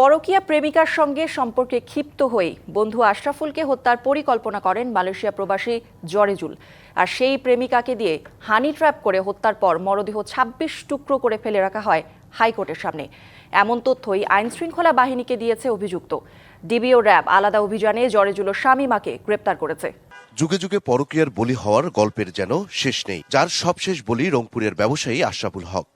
পরকীয়া প্রেমিকার সঙ্গে সম্পর্কে ক্ষিপ্ত হয়ে বন্ধু আশরাফুলকে হত্যার পরিকল্পনা করেন মালয়েশিয়া প্রবাসী জরেজুল। আর সেই প্রেমিকাকে দিয়ে হানি ট্র্যাপ করে হত্যার পর মরদেহ ছাব্বিশ টুকরো করে ফেলে রাখা হয় হাইকোর্টের সামনে। এমন তথ্যই আইনশৃঙ্খলা বাহিনীকে দিয়েছে অভিযুক্ত। ডিবি ও র্যাব আলাদা অভিযানে জরেজুল ও শামীমাকে গ্রেপ্তার করেছে। যুগে যুগে পরকীয়ার বলি হওয়ার গল্পের যেন শেষ নেই। যার সবশেষ বলি রংপুরের ব্যবসায়ী আশরাফুল হক।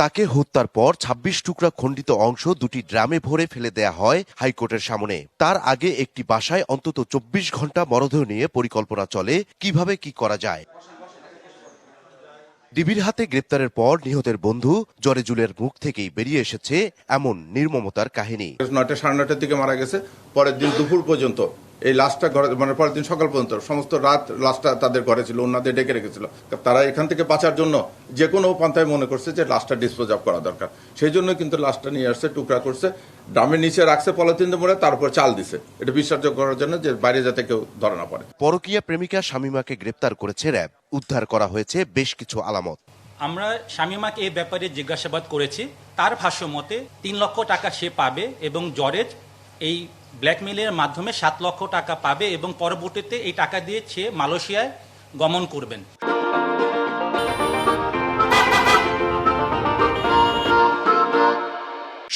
তাকে হত্যার পর ২৬ টুকরা খণ্ডিত অংশ দুটি ড্রামে ভরে ফেলে দেয়া হয় হাইকোর্টের সামনে। তার আগে একটি বাসায় অন্তত চব্বিশ ঘণ্টা মরদেহ নিয়ে পরিকল্পনা চলে। কীভাবে কি করা যায়? ডিবির হাতে গ্রেপ্তারের পর নিহতের বন্ধু জরেজুলের মুখ থেকেই বেরিয়ে এসেছে এমন নির্মমতার কাহিনী। নয়টা সাড়ে নয়টার দিকে মারা গেছে। পরের দিন দুপুর পর্যন্ত এই লাশটা ঘরে মানে পরের দিন সকাল পর্যন্ত সমস্ত রাত লাশটা তাদের ঘরে ছিল ওনাদের ডেকে রেখেছিল। তারা এখান থেকে বাঁচার জন্য যে কোনো পন্থায় মনে করছে যে লাশটা ডিসপোজ অফ করা দরকার। সেই জন্য কিন্তু লাশটা নিয়ে আসছে টুকরা করছে ড্রামের নিচে রাখছে পলিথিন মরে তারপর চাল দিছে। এটা বিশ্বাসযোগ্য করার জন্য যে বাইরে যাতে কেউ ধরা না পড়ে। পরকীয়া প্রেমিকা শামীমাকে গ্রেপ্তার করেছে র্যাব। উদ্ধার করা হয়েছে বেশ কিছু আলামত। আমরা শামিমাকে এই ব্যাপারে জিজ্ঞাসাবাদ করেছি। তার ভাষ্য মতে তিন লক্ষ টাকা সে পাবে এবং জরেজ এই ব্ল্যাকমেলের মাধ্যমে সাত লক্ষ টাকা পাবে এবং পরবর্তীতে এই টাকা দিয়ে সে মালয়েশিয়ায় গমন করবেন।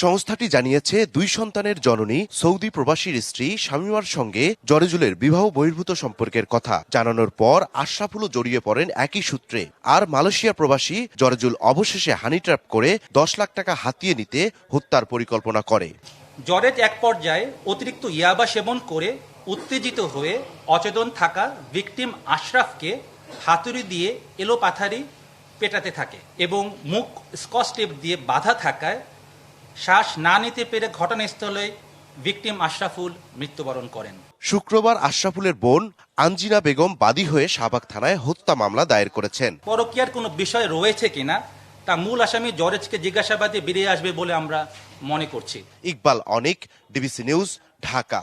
সংস্থাটি জানিয়েছে, দুই সন্তানের জননী, সৌদি প্রবাসীর স্ত্রী শামীমার সঙ্গে জরেজুলের বিবাহ বহির্ভূত সম্পর্কের কথা জানানোর পর আশরাফুলও জড়িয়ে পড়েন একই সূত্রে। আর মালয়েশিয়া প্রবাসী জরেজুল অবশেষে হানি ট্র্যাপ করে দশ লাখ টাকা হাতিয়ে নিতে হত্যার পরিকল্পনা করে। জরেজ এক পর্যায়ে অতিরিক্ত ইয়াবা সেবন করে উত্তেজিত হয়ে অচেতন থাকা ভিকটিম আশরাফকে হাতুড়ি দিয়ে এলোপাথারি পেটাতে থাকে এবং মুখ স্কচ টেপ দিয়ে বাধা থাকায় শ্বাস না নিতে পেরে ঘটনাস্থলে ভিকটিম আশরাফুল মৃত্যুবরণ করেন। শুক্রবার আশরাফুলের বোন আঞ্জিনা বেগম বাদী হয়ে শাহবাগ থানায় হত্যা মামলা দায়ের করেছেন। পরকীয়ার কোনো বিষয় রয়েছে কিনা তা মূল আসামি জরেজকে জিজ্ঞাসাবাদে বেরিয়ে আসবে বলে আমরা মনে করছি। Iqbal Anik, DBC news, Dhaka.